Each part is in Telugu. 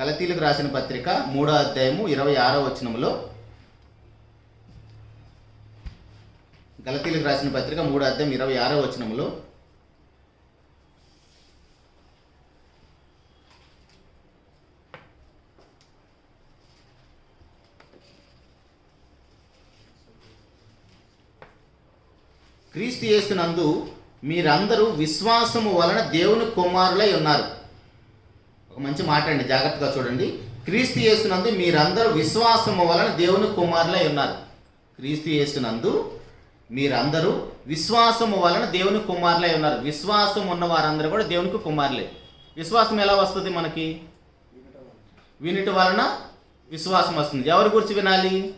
గలతీలకు రాసిన పత్రిక మూడో అధ్యాయము ఇరవై ఆరో వచనములో. గలతీలకు రాసిన పత్రిక మూడో అధ్యాయం ఇరవై ఆరో వచనములో. క్రీస్తు యేసునందు మీరందరూ విశ్వాసము వలన దేవుని కుమారులై ఉన్నారు. ఒక మంచి మాట అండి జాగ్రత్తగా చూడండి. క్రీస్తు యేసునందు మీరందరూ విశ్వాసము వలన దేవుని కుమారులై ఉన్నారు. క్రీస్తు యేసునందు మీరందరూ విశ్వాసము వలన దేవుని కుమారులై ఉన్నారు. విశ్వాసం ఉన్న వారందరూ కూడా దేవునికి కుమారులే. విశ్వాసం ఎలా వస్తుంది మనకి? వినుట వలన విశ్వాసం వస్తుంది. ఎవరి గురించి వినాలి?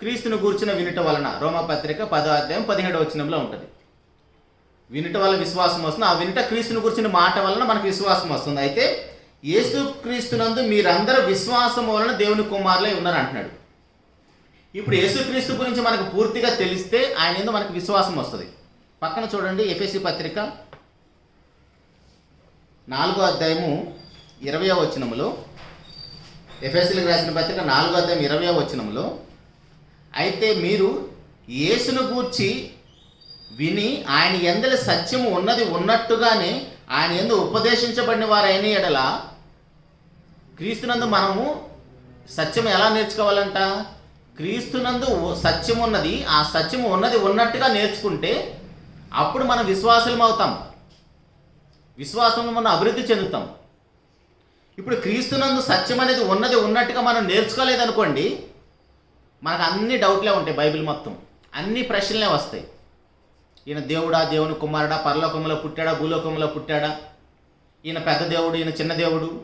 క్రీస్తుని గూర్చిన వినుట వలన. రోమపత్రిక పదో అధ్యాయం పదిహేడవ వచనంలో ఉంటుంది. వినుట వల్ల విశ్వాసం వస్తుంది. ఆ వినుట క్రీస్తుని గురించిన మాట వలన మనకు విశ్వాసం వస్తుంది. అయితే యేసుక్రీస్తునందు మీరందరూ విశ్వాసం వలన దేవుని కుమారులై ఉన్నారు అంటున్నాడు ఇప్పుడు యేసుక్రీస్తు గురించి మనకు పూర్తిగా తెలిస్తే ఆయన ఏందో మనకు విశ్వాసం వస్తుంది. పక్కన చూడండి ఎఫ్ఎస్సి పత్రిక నాలుగో అధ్యాయము ఇరవయో వచనములో. ఎఫ్ఎస్సీలకు రాసిన పత్రిక నాలుగో అధ్యాయం ఇరవయో వచనములో. అయితే మీరు యేసును గూర్చి విని ఆయన ఎందల సత్యము ఉన్నది ఉన్నట్టుగానే ఆయన ఎందు ఉపదేశించబడిన వారైన ఎడల క్రీస్తునందు మనము సత్యం ఎలా నేర్చుకోవాలంట? క్రీస్తునందు సత్యం ఉన్నది ఆ సత్యము ఉన్నది ఉన్నట్టుగా నేర్చుకుంటే అప్పుడు మనం విశ్వాసం అవుతాం. విశ్వాసంలో మనం అభివృద్ధి చెందుతాం. ఇప్పుడు క్రీస్తునందు సత్యం అనేది ఉన్నది ఉన్నట్టుగా మనం నేర్చుకోలేదనుకోండి మనకు అన్ని డౌట్లే ఉంటాయి బైబిల్ మొత్తం. అన్ని ప్రశ్నలే వస్తాయి. ఈయన దేవుడా దేవుని కుమారుడా పరలోకంలో పుట్టాడా భూలోకంలో పుట్టాడా? ఈయన పెద్ద దేవుడు ఈయన చిన్న దేవుడు.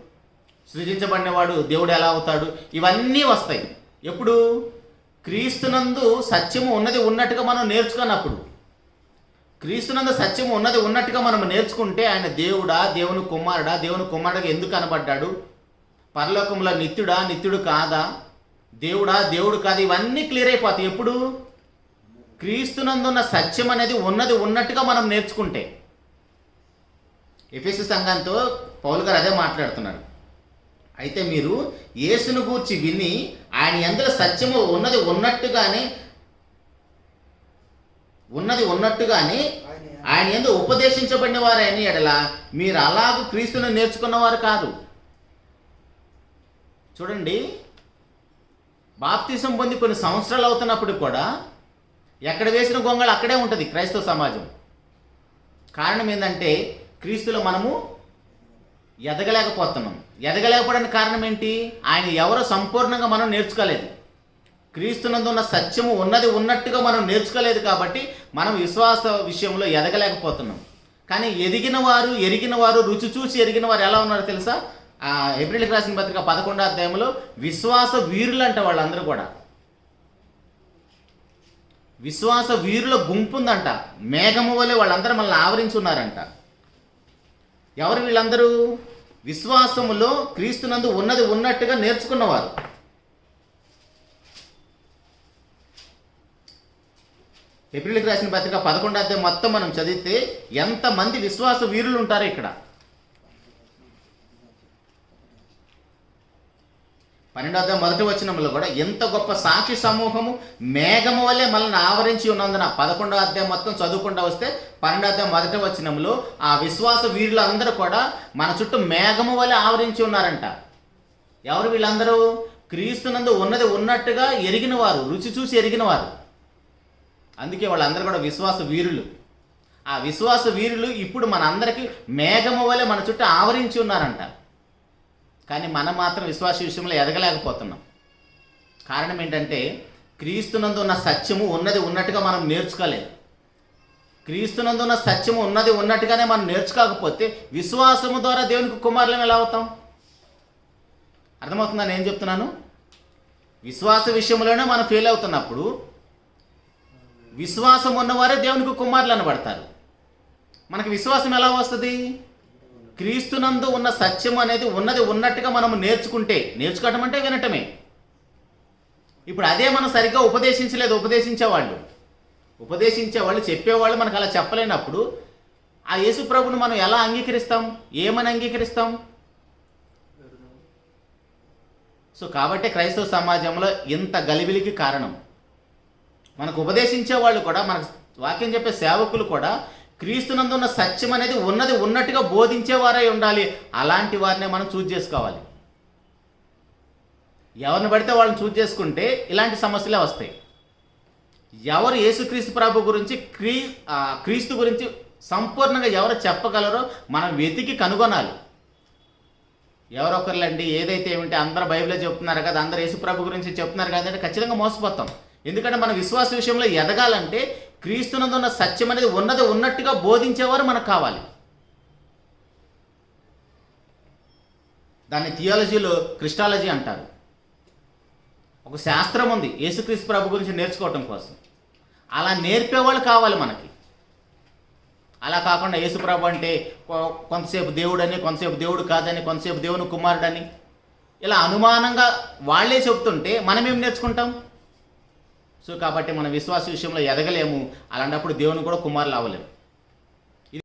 సృజించబడినవాడు దేవుడు ఎలా అవుతాడు? ఇవన్నీ వస్తాయి. ఎప్పుడు? క్రీస్తునందు సత్యము ఉన్నది ఉన్నట్టుగా మనం నేర్చుకున్నప్పుడు. క్రీస్తునందు సత్యము ఉన్నది ఉన్నట్టుగా మనం నేర్చుకుంటే ఆయన దేవుడా దేవుని కుమారుడా దేవుని కుమారుడిగా ఎందుకు కనబడ్డాడు? పరలోకంలో నిత్యుడా నిత్యుడు కాదా? దేవుడా దేవుడు కాదు? ఇవన్నీ క్లియర్ అయిపోతాయి. ఎప్పుడు? క్రీస్తునందున్న సత్యం అనేది ఉన్నది ఉన్నట్టుగా మనం నేర్చుకుంటే. ఎఫ్ఎస్సి సంఘంతో పౌలు గారు అదే మాట్లాడుతున్నారు. అయితే మీరు యేసును గూర్చి విని ఆయన ఎందులో సత్యము ఉన్నది ఉన్నట్టుగానే ఉన్నది ఉన్నట్టుగానే ఆయన ఎందు ఉపదేశించబడిన వారని ఎడల మీరు అలాగూ క్రీస్తును నేర్చుకున్నవారు కాదు. చూడండి బాప్తిసం పొంది కొన్ని సంవత్సరాలు అవుతున్నప్పుడు కూడా ఎక్కడ వేసిన గొంగళ అక్కడే ఉంటుంది క్రైస్తవ సమాజం. కారణం ఏంటంటే క్రీస్తులో మనము ఎదగలేకపోతున్నాం. ఎదగలేకపోవడానికి కారణం ఏంటి? ఆయన ఎవరో సంపూర్ణంగా మనం నేర్చుకోలేదు. క్రీస్తునందు ఉన్న సత్యము ఉన్నది ఉన్నట్టుగా మనం నేర్చుకోలేదు కాబట్టి మనం విశ్వాస విషయంలో ఎదగలేకపోతున్నాం. కానీ ఎదిగిన వారు ఎరిగిన వారు రుచి చూసి ఎరిగిన వారు ఎలా ఉన్నారో తెలుసా? ఆ ఏప్రిల్కి రాసిన పత్రిక పదకొండో అధ్యాయంలో విశ్వాస వీరులు అంట వాళ్ళందరూ కూడా. విశ్వాస వీరుల గుంపు ఉందంట మేఘము వలె వాళ్ళందరూ మనల్ని ఆవరించి ఉన్నారంట ఎవరు వీళ్ళందరూ? విశ్వాసములో క్రీస్తునందు ఉన్నది ఉన్నట్టుగా నేర్చుకున్నవారు. ఏప్రిల్కి రాసిన పత్రిక పదకొండు అధ్యాయం మొత్తం మనం చదివితే ఎంతమంది విశ్వాస వీరులు ఉంటారు ఇక్కడ. పన్నెండో మొదటి వచనంలో కూడా ఎంత గొప్ప సాక్షి సమూహము మేఘము వల్లే మనల్ని ఆవరించి ఉన్నందున పదకొండో అధ్యాయం మొత్తం చదువుకుండా వస్తే పన్నెండో మొదటి వచనంలో ఆ విశ్వాస వీరులందరూ కూడా మన చుట్టూ మేఘము వల్లే ఆవరించి ఉన్నారంట. ఎవరు వీళ్ళందరూ? క్రీస్తునందు ఉన్నది ఉన్నట్టుగా ఎరిగిన వారు రుచి చూసి ఎరిగిన వారు అందుకే వాళ్ళందరూ కూడా విశ్వాస వీరులు. ఆ విశ్వాస వీరులు ఇప్పుడు మనందరికీ మేఘము వల్లే మన చుట్టూ ఆవరించి ఉన్నారంట. కానీ మనం మాత్రం విశ్వాస విషయంలో ఎదగలేకపోతున్నాం. కారణం ఏంటంటే క్రీస్తునందు ఉన్న సత్యము ఉన్నది ఉన్నట్టుగా మనం నేర్చుకోలేదు. క్రీస్తునందు ఉన్న సత్యము ఉన్నది ఉన్నట్టుగానే మనం నేర్చుకోకపోతే విశ్వాసము ద్వారా దేవునికి కుమారులం ఎలా అవుతాం? అర్థమవుతుందా నేను చెప్తున్నాను? విశ్వాస విషయంలోనే మనం ఫెయిల్ అవుతున్నప్పుడు విశ్వాసం ఉన్నవారే దేవునికి కుమారులు అనబడతారు మనకి విశ్వాసం ఎలా వస్తుంది? క్రీస్తునందు ఉన్న సత్యం అనేది ఉన్నది ఉన్నట్టుగా మనం నేర్చుకుంటే నేర్చుకోవటం అంటే వినటమే. ఇప్పుడు అదే మనం సరిగ్గా ఉపదేశించలేదు ఉపదేశించేవాళ్ళు. ఉపదేశించేవాళ్ళు చెప్పేవాళ్ళు మనకు అలా చెప్పలేనప్పుడు ఆ యేసు ప్రభుని మనం ఎలా అంగీకరిస్తాం? ఏమని అంగీకరిస్తాం? సో కాబట్టి క్రైస్తవ సమాజంలో ఇంత గలిబిలికి కారణం. మనకు ఉపదేశించే వాళ్ళు కూడా మనకు వాక్యం చెప్పే సేవకులు కూడా క్రీస్తునందున్న సత్యం అనేది ఉన్నది ఉన్నట్టుగా బోధించేవారై ఉండాలి. అలాంటి వారినే మనం చూజ్ చేసుకోవాలి. ఎవరిని పడితే వాళ్ళని చూజ్ చేసుకుంటే ఇలాంటి సమస్యలే వస్తాయి. ఎవరు యేసుక్రీస్తు ప్రభు గురించి క్రీ క్రీస్తు గురించి సంపూర్ణంగా ఎవరు చెప్పగలరో మనం వెతికి కనుగొనాలి. ఎవరొకరులండి ఏదైతే ఏమిటి అందరూ బైబిల్లో చెప్తున్నారు కదా అందరూ యేసుప్రభు గురించి చెప్తున్నారు కదా అంటే ఖచ్చితంగా మోసపోతాం. ఎందుకంటే మన విశ్వాస విషయంలో ఎదగాలంటే క్రీస్తునందు ఉన్న సత్యం అనేది ఉన్నది ఉన్నట్టుగా బోధించేవారు మనకు కావాలి. దాన్ని థియాలజీలో క్రిస్టాలజీ అంటారు. ఒక శాస్త్రం ఉంది యేసుక్రీస్తు ప్రభు గురించి నేర్చుకోవటం కోసం. అలా నేర్పేవాళ్ళు కావాలి మనకి. అలా కాకుండా యేసుప్రభు అంటే కొ- కొంతసేపు దేవుడని కొంతసేపు దేవుడు కాదని కొంతసేపు దేవుని కుమారుడని ఇలా అనుమానంగా వాళ్ళే చెప్తుంటే మనం ఏం నేర్చుకుంటాం? సో కాబట్టి మన విశ్వాస విషయంలో ఎదగలేము. అలాంటప్పుడు దేవుని కూడా కుమారులు అవ్వలేము.